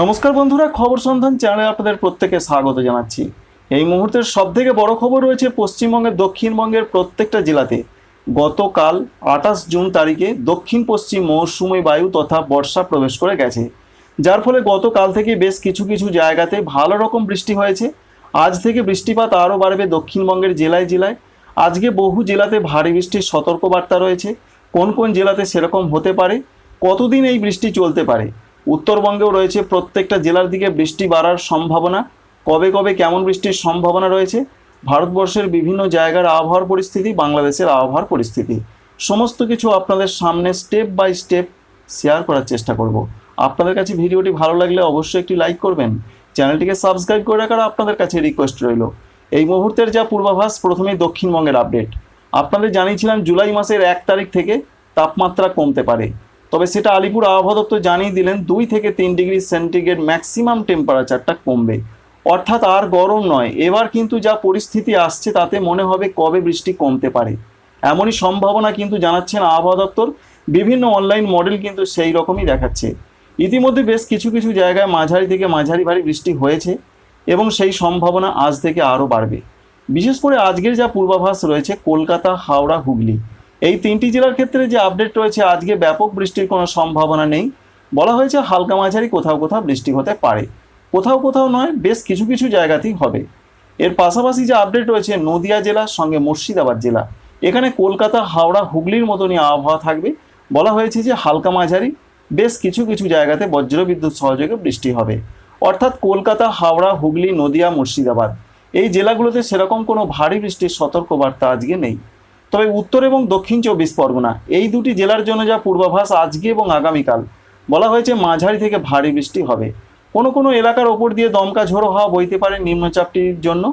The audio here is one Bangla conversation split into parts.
নমস্কার বন্ধুরা, খবর সন্ধান চ্যানেলে আপনাদের প্রত্যেকে স্বাগত জানাচ্ছি। এই মুহূর্তের সবথেকে বড় খবর রয়েছে পশ্চিমবঙ্গের, দক্ষিণবঙ্গের প্রত্যেকটা জেলাতে। গতকাল আঠাশ জুন তারিখে দক্ষিণ পশ্চিম মৌসুমী বায়ু তথা বর্ষা প্রবেশ করে গেছে। যার ফলে গতকাল থেকে বেশ কিছু কিছু জায়গাতে ভালো রকম বৃষ্টি হয়েছে। আজ থেকে বৃষ্টিপাত আরও বাড়বে দক্ষিণবঙ্গের জেলায় জেলায়। আজকে বহু জেলাতে ভারী বৃষ্টির সতর্কবার্তা রয়েছে। কোন কোন জেলাতে সেরকম হতে পারে? কতদিন এই বৃষ্টি চলতে পারে? উত্তরবঙ্গেও রয়েছে প্রত্যেকটা জেলার দিকে বৃষ্টি বাড়ার সম্ভাবনা। কবে কবে কেমন বৃষ্টির সম্ভাবনা রয়েছে? ভারতবর্ষের বিভিন্ন জায়গার আবহাওয়ার পরিস্থিতি, বাংলাদেশের আবহাওয়ার পরিস্থিতি। সমস্ত কিছু আপনাদের সামনে স্টেপ বাই স্টেপ শেয়ার করার চেষ্টা করব। আপনাদের কাছে ভিডিওটি ভালো লাগলে অবশ্যই একটি লাইক করবেন। চ্যানেলটিকে সাবস্ক্রাইব করে রাখার আপনাদের কাছে রিকোয়েস্ট রইল। এই মুহূর্তের যা পূর্বাভাস, প্রথমেই দক্ষিণবঙ্গের আপডেট। আপনাদের জানিয়েছিলাম জুলাই মাসের এক তারিখ থেকে তাপমাত্রা কমতে পারে। তবে সেটা আলিপুর আবহাওয়া দপ্তর জানিয়ে দিলেন, দুই থেকে তিন ডিগ্রি সেন্টিগ্রেড ম্যাক্সিমাম টেম্পারেচারটা কমবে। অর্থাৎ আর গরম নয়। এবার কিন্তু যা পরিস্থিতি আসছে, তাতে মনে হবে কবে বৃষ্টি কমতে পারে। এমনই সম্ভাবনা কিন্তু জানাচ্ছেন আবহাওয়া দপ্তর। বিভিন্ন অনলাইন মডেল কিন্তু সেই রকমই দেখাচ্ছে। ইতিমধ্যে বেশ কিছু কিছু জায়গায় মাঝারি থেকে মাঝারি ভারী বৃষ্টি হয়েছে এবং সেই সম্ভাবনা আজ থেকে আরও বাড়বে। বিশেষ করে আজকের যা পূর্বাভাস রয়েছে, কলকাতা, হাওড়া, হুগলি। এই তিনটি জেলার ক্ষেত্রে যে আপডেট রয়েছে, আজকে ব্যাপক বৃষ্টির কোনো সম্ভাবনা নেই। বলা হয়েছে হালকা মাঝারি, কোথাও কোথাও বৃষ্টি হতে পারে। কোথাও কোথাও নয়, বেশ কিছু কিছু জায়গাতেই হবে। এর পাশাপাশি যে আপডেট রয়েছে, নদিয়া জেলার সঙ্গে মুর্শিদাবাদ জেলা। এখানে কলকাতা, হাওড়া, হুগলির মতনই আবহাওয়া থাকবে। বলা হয়েছে যে হালকা মাঝারি, বেশ কিছু কিছু জায়গাতে বজ্রবিদ্যুৎ সহযোগে বৃষ্টি হবে। অর্থাৎ কলকাতা, হাওড়া, হুগলি, নদিয়া, মুর্শিদাবাদ। এই জেলাগুলোতে সেরকম কোনো ভারী বৃষ্টির সতর্কবার্তা আজকে নেই। তবে উত্তর এবং দক্ষিণ চব্বিশ পরগনা, এই দুটি জেলার জন্য যা পূর্বাভাস আজকে এবং আগামীকাল। বলা হয়েছে, মাঝারি থেকে ভারী বৃষ্টি হবে। কোনো কোনো এলাকার ওপর দিয়ে দমকা ঝোড়ো হাওয়া বইতে পারে নিম্নচাপটির জন্য।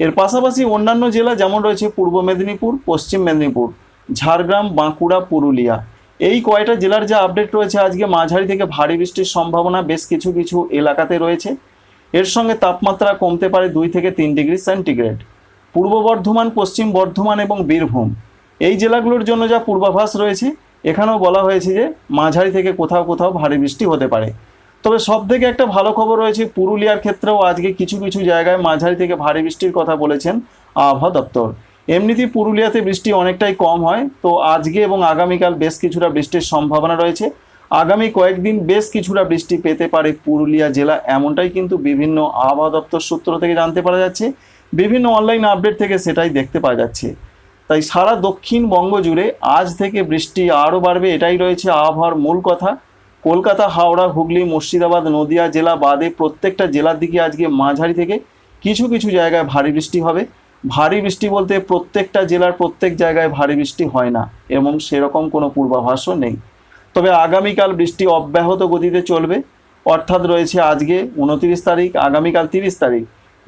এর পাশাপাশি অন্যান্য জেলা যেমন রয়েছে, পূর্ব মেদিনীপুর, পশ্চিম মেদিনীপুর, ঝাড়গ্রাম, বাঁকুড়া, পুরুলিয়া। এই কয়টা জেলার যা আপডেট রয়েছে, আজকে মাঝারি থেকে ভারী বৃষ্টির সম্ভাবনা বেশ কিছু কিছু এলাকাতে রয়েছে। এর সঙ্গে তাপমাত্রা কমতে পারে দুই থেকে তিন ডিগ্রি সেন্টিগ্রেড। পূর্ব বর্ধমান, পশ্চিম বর্ধমান এবং বীরভূম। এই জেলাগুলোর জন্য যা পূর্বাভাস রয়েছে, এখানেও বলা হয়েছে যে মাঝারি থেকে কোথাও কোথাও ভারী বৃষ্টি হতে পারে। তবে সব থেকে একটা ভালো খবর রয়েছে, পুরুলিয়ার ক্ষেত্রেও আজকে কিছু কিছু জায়গায় মাঝারি থেকে ভারী বৃষ্টির কথা বলেছেন আবহাওয়া দপ্তর। এমনিতেই পুরুলিয়াতে বৃষ্টি অনেকটাই কম হয়, তো আজকে এবং আগামীকাল বেশ কিছুটা বৃষ্টির সম্ভাবনা রয়েছে। আগামী কয়েকদিন বেশ কিছুটা বৃষ্টি পেতে পারে পুরুলিয়া জেলা, এমনটাই কিন্তু বিভিন্ন আবহাওয়া দপ্তর সূত্র থেকে জানতে পারা যাচ্ছে। বিভিন্ন অনলাইন আপডেট থেকে সেটাই দেখতে পাওয়া যাচ্ছে। তাই সারা দক্ষিণবঙ্গ জুড়ে আজ থেকে বৃষ্টি আরও বাড়বে, এটাই রয়েছে আবহাওয়ার মূল কথা। কলকাতা, হাওড়া, হুগলি, মুর্শিদাবাদ, নদিয়া জেলা বাদে প্রত্যেকটা জেলার দিকে আজকে মাঝারি থেকে কিছু কিছু জায়গায় ভারী বৃষ্টি হবে। ভারী বৃষ্টি বলতে প্রত্যেকটা জেলার প্রত্যেক জায়গায় ভারী বৃষ্টি হয় না, এবং সেরকম কোনো পূর্বাভাসও নেই। তবে আগামীকাল বৃষ্টি অব্যাহত গতিতে চলবে। অর্থাৎ রয়েছে আজকে উনতিরিশ তারিখ, আগামীকাল তিরিশ তারিখ।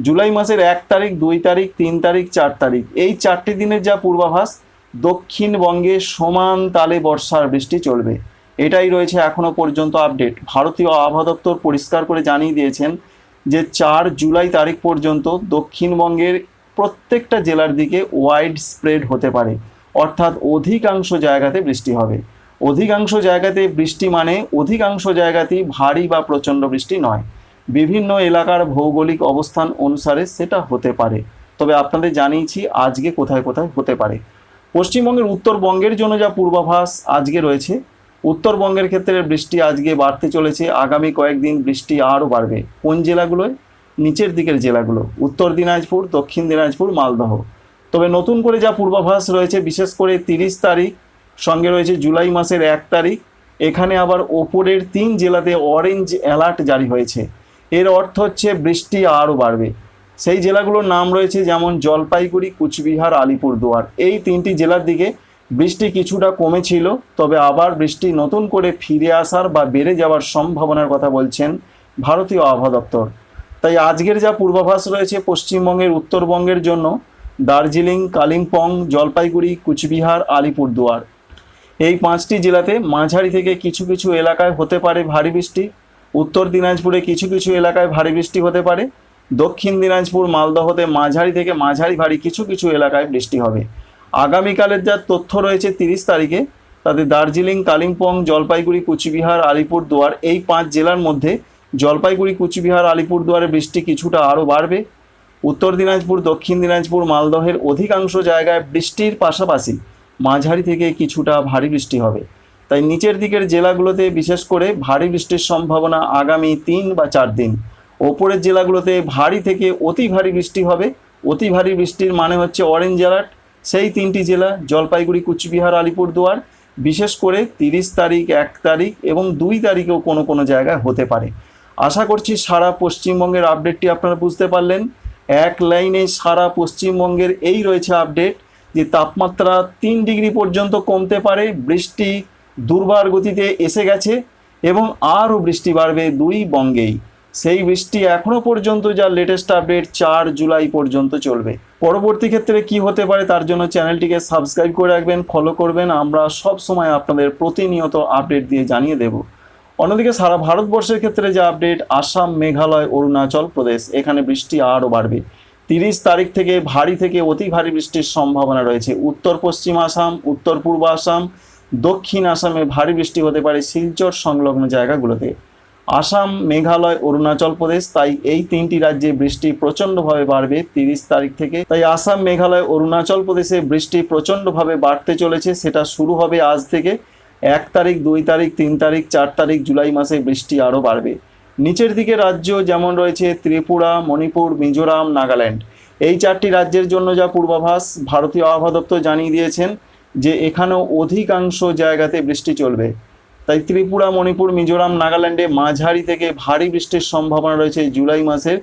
জুলাই মাসের এক তারিখ, দুই তারিখ, তিন তারিখ, চার তারিখ। এই চারটি দিনের যা পূর্বাভাস দক্ষিণবঙ্গে সমান তালে বর্ষার বৃষ্টি চলবে। এটাই রয়েছে এখনও পর্যন্ত আপডেট। ভারতীয় আবহাওয়া দপ্তর পরিষ্কার করে জানিয়ে দিয়েছেন যে চার জুলাই তারিখ পর্যন্ত দক্ষিণবঙ্গের প্রত্যেকটা জেলার দিকে ওয়াইড স্প্রেড হতে পারে। অর্থাৎ অধিকাংশ জায়গাতে বৃষ্টি হবে। অধিকাংশ জায়গাতে বৃষ্টি মানে অধিকাংশ জায়গাতেই ভারী বা প্রচণ্ড বৃষ্টি নয়। বিভিন্ন এলাকার ভৌগোলিক অবস্থান অনুসারে সেটা হতে পারে। তবে আপনাদের জানিয়েছি, আজকে কোথায় কোথায় হতে পারে। পশ্চিমবঙ্গের উত্তরবঙ্গের জন্য যা পূর্বাভাস আজকে রয়েছে, উত্তরবঙ্গের ক্ষেত্রে বৃষ্টি আজকে বাড়তে চলেছে, আগামী কয়েকদিন বৃষ্টি আরও বাড়বে। কোন জেলাগুলোয়? নিচের দিকের জেলাগুলো, উত্তর দিনাজপুর, দক্ষিণ দিনাজপুর, মালদহ। তবে নতুন করে যা পূর্বাভাস রয়েছে, বিশেষ করে তিরিশ তারিখ, সঙ্গে রয়েছে জুলাই মাসের এক তারিখ, এখানে আবার ওপরের তিন জেলাতে অরেঞ্জ অ্যালার্ট জারি হয়েছে। এর অর্থ হচ্ছে বৃষ্টি আরও বাড়বে। সেই জেলাগুলোর নাম রয়েছে যেমন জলপাইগুড়ি, কুচবিহার, আলিপুরদুয়ার। এই তিনটি জেলার দিকে বৃষ্টি কিছুটা কমেছিল, তবে আবার বৃষ্টি নতুন করে ফিরে আসার বা বেড়ে যাওয়ার সম্ভাবনার কথা বলছেন ভারতীয় আবহাওয়া দপ্তর। তাই আজকের যা পূর্বাভাস রয়েছে পশ্চিমবঙ্গের উত্তরবঙ্গের জন্য, দার্জিলিং, কালিম্পং, জলপাইগুড়ি, কুচবিহার, আলিপুরদুয়ার। এই পাঁচটি জেলাতে মাঝারি থেকে কিছু কিছু এলাকায় হতে পারে ভারী বৃষ্টি উত্তর দিনাজপুরে কিছু কিছু এলাকায় ভারী বৃষ্টি হতে পারে। দক্ষিণ দিনাজপুর মালদহতে মাঝারি থেকে মাঝারি ভারী কিছু কিছু এলাকায় বৃষ্টি হবে। আগামীকালের যা তথ্য রয়েছে তিরিশ তারিখে, তাতে দার্জিলিং, কালিম্পং, জলপাইগুড়ি, কুচবিহার, আলিপুরদুয়ার এই পাঁচ জেলার মধ্যে জলপাইগুড়ি, কুচবিহার, আলিপুরদুয়ারে বৃষ্টি কিছুটা আরও বাড়বে। উত্তর দিনাজপুর, দক্ষিণ দিনাজপুর, মালদহের অধিকাংশ জায়গায় বৃষ্টির পাশাপাশি মাঝারি থেকে কিছুটা ভারী বৃষ্টি হবে। তাই নিচের দিকের জেলাগুলোতে, বিশেষ করে ভারী বৃষ্টির সম্ভাবনা আগামী তিন বা চার দিন। ওপরের জেলাগুলোতে ভারী থেকে অতি ভারী বৃষ্টি হবে। অতি ভারী বৃষ্টির মানে হচ্ছে অরেঞ্জ অ্যালার্ট সেই তিনটি জেলা, জলপাইগুড়ি, কুচবিহার, আলিপুরদুয়ার, বিশেষ করে তিরিশ তারিখ, এক তারিখ এবং দুই তারিখেও কোনো কোনো জায়গায় হতে পারে। আশা করছি সারা পশ্চিমবঙ্গের আপডেটটি আপনারা বুঝতে পারলেন। এক লাইনে সারা পশ্চিমবঙ্গের এই রয়েছে আপডেট যে তাপমাত্রা তিন ডিগ্রি পর্যন্ত কমতে পারে, বৃষ্টি দুর্বার গতিতে এসে গেছে এবং আরও বৃষ্টি বাড়বে দুই বঙ্গেই। সেই বৃষ্টি এখনও পর্যন্ত যা লেটেস্ট আপডেট চার জুলাই পর্যন্ত চলবে। পরবর্তী ক্ষেত্রে কি হতে পারে তার জন্য চ্যানেলটিকে সাবস্ক্রাইব করে রাখবেন ফলো করবেন। আমরা সব সময় আপনাদের প্রতিনিয়ত আপডেট দিয়ে জানিয়ে দেব। অন্যদিকে সারা ভারতবর্ষের ক্ষেত্রে যা আপডেট আসাম, মেঘালয়, অরুণাচল প্রদেশ, এখানে বৃষ্টি আরও বাড়বে। তিরিশ তারিখ থেকে ভারী থেকে অতি ভারী বৃষ্টির সম্ভাবনা রয়েছে। উত্তর পশ্চিম আসাম, উত্তর পূর্ব আসাম দক্ষিণ আসামে ভারী বৃষ্টি হতে পারে শিলচর সংলগ্ন জায়গাগুলোতে। আসাম, মেঘালয়, অরুণাচল প্রদেশ, তাই এই তিনটি রাজ্যে বৃষ্টি প্রচণ্ডভাবে বাড়বে তিরিশ তারিখ থেকে। তাই আসাম, মেঘালয়, অরুণাচল প্রদেশে বৃষ্টি প্রচণ্ডভাবে বাড়তে চলেছে, সেটা শুরু হবে আজ থেকে এক তারিখ, দুই তারিখ, তিন তারিখ, চার তারিখ জুলাই মাসে বৃষ্টি আরও বাড়বে। নিচের দিকে রাজ্য যেমন রয়েছে ত্রিপুরা, মণিপুর, মিজোরাম, নাগাল্যান্ড। এই চারটি রাজ্যের জন্য যা পূর্বাভাস, ভারতীয় আবহাওয়া দপ্তর জানিয়ে দিয়েছেন যে এখানেও অধিকাংশ জায়গাতে বৃষ্টি চলবে। তাই ত্রিপুরা, মণিপুর, মিজোরাম, নাগাল্যান্ডে মাঝারি থেকে ভারী বৃষ্টির সম্ভাবনা রয়েছে জুলাই মাসের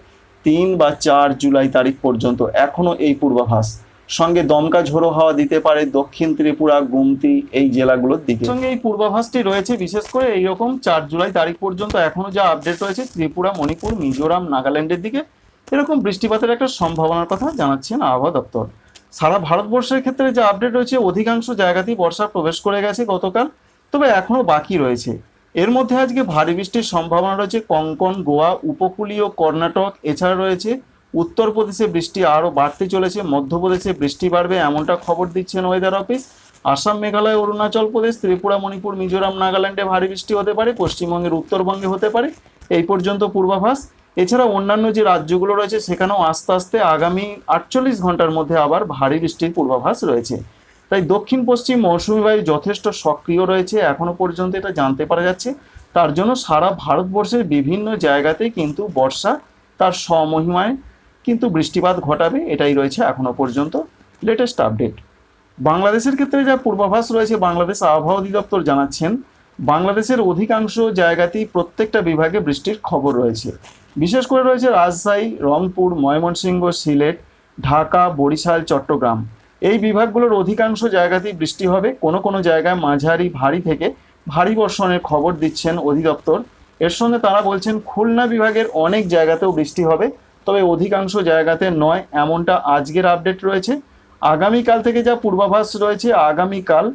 তিন বা চার জুলাই তারিখ পর্যন্ত। এখনও এই পূর্বাভাস। সঙ্গে দমকা ঝোড়ো হাওয়া দিতে পারে দক্ষিণ ত্রিপুরা, গুমতি, এই জেলাগুলোর দিকে। সঙ্গে এই পূর্বাভাসটি রয়েছে, বিশেষ করে এইরকম চার জুলাই তারিখ পর্যন্ত এখনও যা আপডেট রয়েছে ত্রিপুরা, মণিপুর, মিজোরাম, নাগাল্যান্ডের দিকে। এরকম বৃষ্টিপাতের একটা সম্ভাবনার কথা জানাচ্ছেন আবহাওয়া দপ্তর। সারা ভারতবর্ষের ক্ষেত্রে যে আপডেট রয়েছে, অধিকাংশ জায়গাতেই বর্ষা প্রবেশ করে গেছে গতকাল, তবে এখনও বাকি রয়েছে। এর মধ্যে আজকে ভারী বৃষ্টির সম্ভাবনা রয়েছে, কঙ্কন, গোয়া, উপকূলীয় কর্ণাটক, এছাড়া রয়েছে, উত্তরপ্রদেশে বৃষ্টি আরও বাড়তে চলেছে, মধ্যপ্রদেশে বৃষ্টি বাড়বে এমনটা খবর দিচ্ছেন ওয়েদার অফিস আসাম, মেঘালয়, অরুণাচল প্রদেশ, ত্রিপুরা, মণিপুর, মিজোরাম, নাগাল্যান্ডে ভারী বৃষ্টি হতে পারে, পশ্চিমবঙ্গের উত্তরবঙ্গে হতে পারে। এই পর্যন্ত পূর্বাভাস। এছাড়া অন্যান্য যে রাজ্যগুলো রয়েছে, সেখানেও আস্তে আস্তে আগামী আটচল্লিশ ঘণ্টার মধ্যে আবার ভারী বৃষ্টির পূর্বাভাস রয়েছে। তাই দক্ষিণ পশ্চিম মৌসুমি বায়ু যথেষ্ট সক্রিয় রয়েছে, এখনও পর্যন্ত এটা জানতে পারা যাচ্ছে। তার জন্য সারা ভারতবর্ষের বিভিন্ন জায়গাতে কিন্তু বর্ষা তার স্বমহিমায় কিন্তু বৃষ্টিপাত ঘটাবে, এটাই রয়েছে এখনও পর্যন্ত লেটেস্ট আপডেট বাংলাদেশের ক্ষেত্রে যা পূর্বাভাস রয়েছে, বাংলাদেশ আবহাওয়া অধিদপ্তর জানাচ্ছেন বাংলাদেশের অধিকাংশ জায়গাতেই প্রত্যেকটা বিভাগে বৃষ্টির খবর রয়েছে। বিশেষ করে রয়েছে রাজশাহী, রংপুর, ময়মনসিংহ, সিলেট, ঢাকা, বরিশাল, চট্টগ্রাম। এই বিভাগগুলোর অধিকাংশ জায়গাতেই বৃষ্টি হবে। কোনো কোনো জায়গায় মাঝারি ভারী থেকে ভারী বর্ষণের খবর দিচ্ছেন অধিদপ্তর। এর সঙ্গে তারা বলছেন, খুলনা বিভাগের অনেক জায়গাতেও বৃষ্টি হবে, তবে অধিকাংশ জায়গাতে নয়, এমনটা আজকের আপডেট রয়েছে। আগামীকাল থেকে যা পূর্বাভাস রয়েছে, আগামীকাল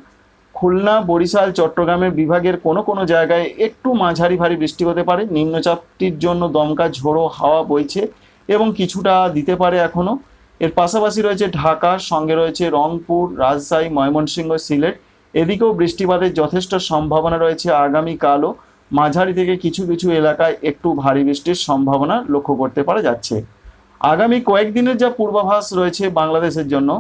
খুলনা, বরিশাল, চট্টগ্রামের বিভাগের কোনো কোনো জায়গায় একটু মাঝারি ভারী বৃষ্টি হতে পারে। নিম্নচাপটির জন্য দমকা ঝোড়ো হাওয়া বইছে এবং কিছুটা দিতে পারে এখনও এর পাশাপাশি রয়েছে ঢাকা, সঙ্গে রয়েছে রংপুর, রাজশাহী, ময়মনসিংহ, সিলেট। এদিকেও বৃষ্টিপাতের যথেষ্ট সম্ভাবনা রয়েছে আগামীকালও মাঝারি থেকে কিছু কিছু এলাকায় একটু ভারী বৃষ্টির সম্ভাবনা লক্ষ্য করতে পারা যাচ্ছে। আগামী কয়েকদিনের যা পূর্বাভাস রয়েছে বাংলাদেশের জন্য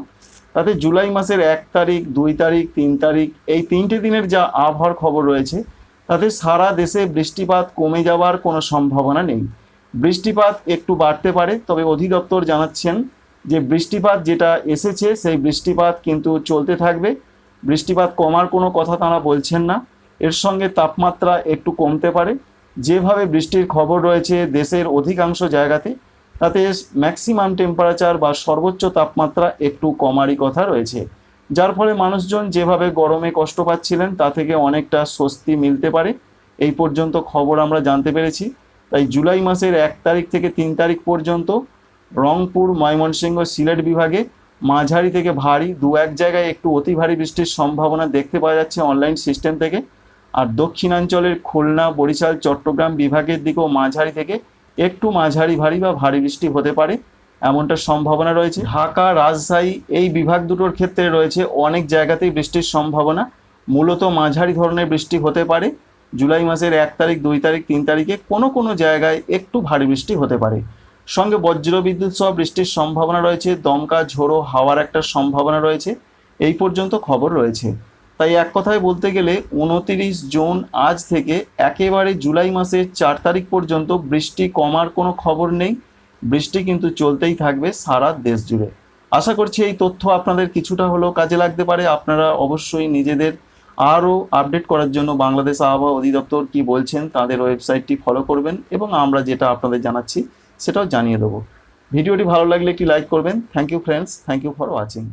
তাতে জুলাই মাসের এক তারিখ, দুই তারিখ, তিন তারিখ, এই তিনটে দিনের যা আবহাওয়ার খবর রয়েছে, তাতে সারা দেশে বৃষ্টিপাত কমে যাওয়ার কোনো সম্ভাবনা নেই। বৃষ্টিপাত একটু বাড়তে পারে, তবে অধিদপ্তর জানাচ্ছেন যে বৃষ্টিপাত যেটা এসেছে, সেই বৃষ্টিপাত কিন্তু চলতে থাকবে। বৃষ্টিপাত কমার কোনো কথা তারা বলছেন না। এর সঙ্গে তাপমাত্রা একটু কমতে পারে। যেভাবে বৃষ্টির খবর রয়েছে দেশের অধিকাংশ জায়গাতে তাতে ম্যাক্সিমাম টেম্পারেচার বা সর্বোচ্চ তাপমাত্রা একটু কমারই কথা রয়েছে। যার ফলে মানুষজন যেভাবে গরমে কষ্ট পাচ্ছিলেন, তা থেকে অনেকটা স্বস্তি মিলতে পারে। এই পর্যন্ত খবর আমরা জানতে পেরেছি। তাই জুলাই মাসের এক তারিখ থেকে তিন তারিখ পর্যন্ত রংপুর, ময়মনসিংহ, সিলেট বিভাগে মাঝারি থেকে ভারী দু এক জায়গায় একটু অতি ভারী বৃষ্টির সম্ভাবনা দেখতে পাওয়া যাচ্ছে অনলাইন সিস্টেম থেকে। আর দক্ষিণাঞ্চলের খুলনা, বরিশাল, চট্টগ্রাম বিভাগের দিকেও মাঝারি থেকে একটু মাঝারি ভারী বা ভারী বৃষ্টি হতে পারে, এমনটা সম্ভাবনা রয়েছে। ঢাকা, রাজশাহী এই বিভাগ দুটোর ক্ষেত্রে রয়েছে অনেক জায়গাতেই বৃষ্টির সম্ভাবনা। মূলত মাঝারি ধরনের বৃষ্টি হতে পারে। জুলাই মাসের এক তারিখ, দুই তারিখ, তিন তারিখে কোনো কোনো জায়গায় একটু ভারী বৃষ্টি হতে পারে। সঙ্গে বজ্র বিদ্যুৎ সহ বৃষ্টির সম্ভাবনা রয়েছে। দমকা, ঝোড়ো, হাওয়ার একটা সম্ভাবনা রয়েছে। এই পর্যন্ত খবর রয়েছে। তাই এক কথায় বলতে গেলে উনতিরিশ জুন আজ থেকে একেবারে জুলাই মাসের চার তারিখ পর্যন্ত বৃষ্টি কমার কোনো খবর নেই। বৃষ্টি কিন্তু চলতেই থাকবে সারা দেশ জুড়ে। আশা করছি এই তথ্য আপনাদের কিছুটা হলেও কাজে লাগতে পারে। আপনারা অবশ্যই নিজেদের আরও আপডেট করার জন্য বাংলাদেশ আবহাওয়া অধিদপ্তর কি বলছেন তাদের ওয়েবসাইটটি ফলো করবেন এবং আমরা যেটা আপনাদের জানাচ্ছি সেটাও জানিয়ে দেবো। ভিডিওটি ভালো লাগলে একটি লাইক করবেন। Thank you friends. Thank you for watching.